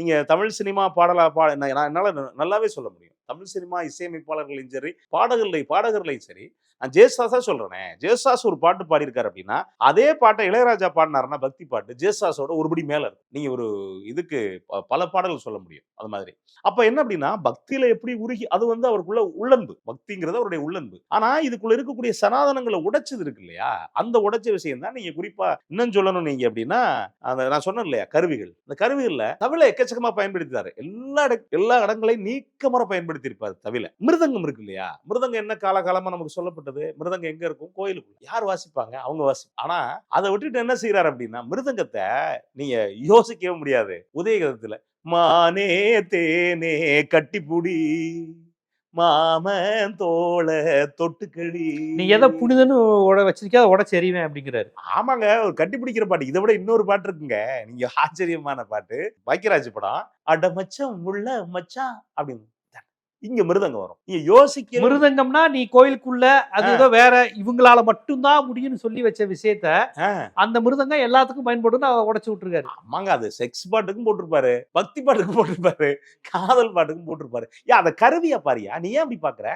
நீங்க தமிழ் சினிமா பாடலா பாட நான் என்னால நல்லாவே சொல்ல முடியும். தமிழ் சினிமா இசையமைப்பாளர்களையும் சரி பாடகர்களை பாடகர்களையும் சரி நான் ஜேசாஸா சொல்றேனே. ஜேசாஸ் ஒரு பாட்டு பாடியிருக்காரு அப்படின்னா அதே பாட்டை இளையராஜா பாடினாருன்னா பக்தி பாட்டு ஜேசாஸோட ஒருபடி மேல இருக்கு நீங்க ஒரு இதுக்கு ப- பல பாடல்கள் சொல்ல முடியும். அது மாதிரி. அப்ப என்ன அப்படின்னா பக்தியில எப்படி உருகி அது வந்து அவருக்குள்ள உள்ளன்பு. பக்திங்கிறது அவருடைய உள்ளன்பு. ஆனா இதுக்குள்ள இருக்கக்கூடிய சனாதனங்களை உடைச்சது இருக்கு இல்லையா? அந்த உடைச்ச விஷயம் தான் நீங்க குறிப்பா இன்னும் சொல்லணும் நீங்க அப்படின்னா அந்த நான் சொன்னேன் இல்லையா கருவிகள். இந்த கருவிகள்ல தமிழை எக்கச்சக்கமா பயன்படுத்தினாரு. எல்லா எல்லா இடங்களையும் நீக்கமர பயன்படுத்தி இருப்பாரு தவில. மிருதங்கம் இருக்கு இல்லையா மிருதங்கம் என்ன காலகாலமா நமக்கு சொல்லப்பட்டது? மிருதங்கம் எங்க இருக்கும்? கோயிலுக்குள்ள. யார் வாசிப்பாங்க? அவங்க வாசி ஆனா அதை விட்டுட்டு என்ன செய்யறாரு அப்படின்னா மிருதங்கத்தை நீங்க யோசிக்கவே முடியாது. உதயகத்துல மானே தேனே கட்டிப்புடி மாமன் தோள தொட்டுக்கடி. நீ எதை புனிதன்னு உட வச்சிருக்கியா அதை உடச்சு எறிவேன் அப்படிங்கிறாரு. ஆமாங்க ஒரு கட்டி பிடிக்கிற பாட்டு. இதை விட இன்னொரு பாட்டு இருக்குங்க. நீங்க ஆச்சரியமான பாட்டு. பாக்கியராஜ் படம் அட மச்சான் உள்ள மச்சான் அப்படின்னு. இங்க மிருதங்க வரும். நீங்க யோசிக்க மிருதங்கம்னா நீ கோயிலுக்குள்ள அது ஏதோ வேற இவங்களால மட்டும்தான் முடியும்னு சொல்லி வச்ச விஷயத்த அந்த மிருதங்கம் எல்லாத்துக்கும் பயன்படும் அதை உடைச்சு விட்டுருக்காரு. ஆமாங்க அது செக்ஸ் பாட்டுக்கும் போட்டிருப்பாரு பக்தி பாட்டுக்கும் போட்டிருப்பாரு காதல் பாட்டுக்கும் போட்டிருப்பாரு. ஏன் அதை கருவியா பாரியா? நீ ஏன் அப்படி பாக்குற?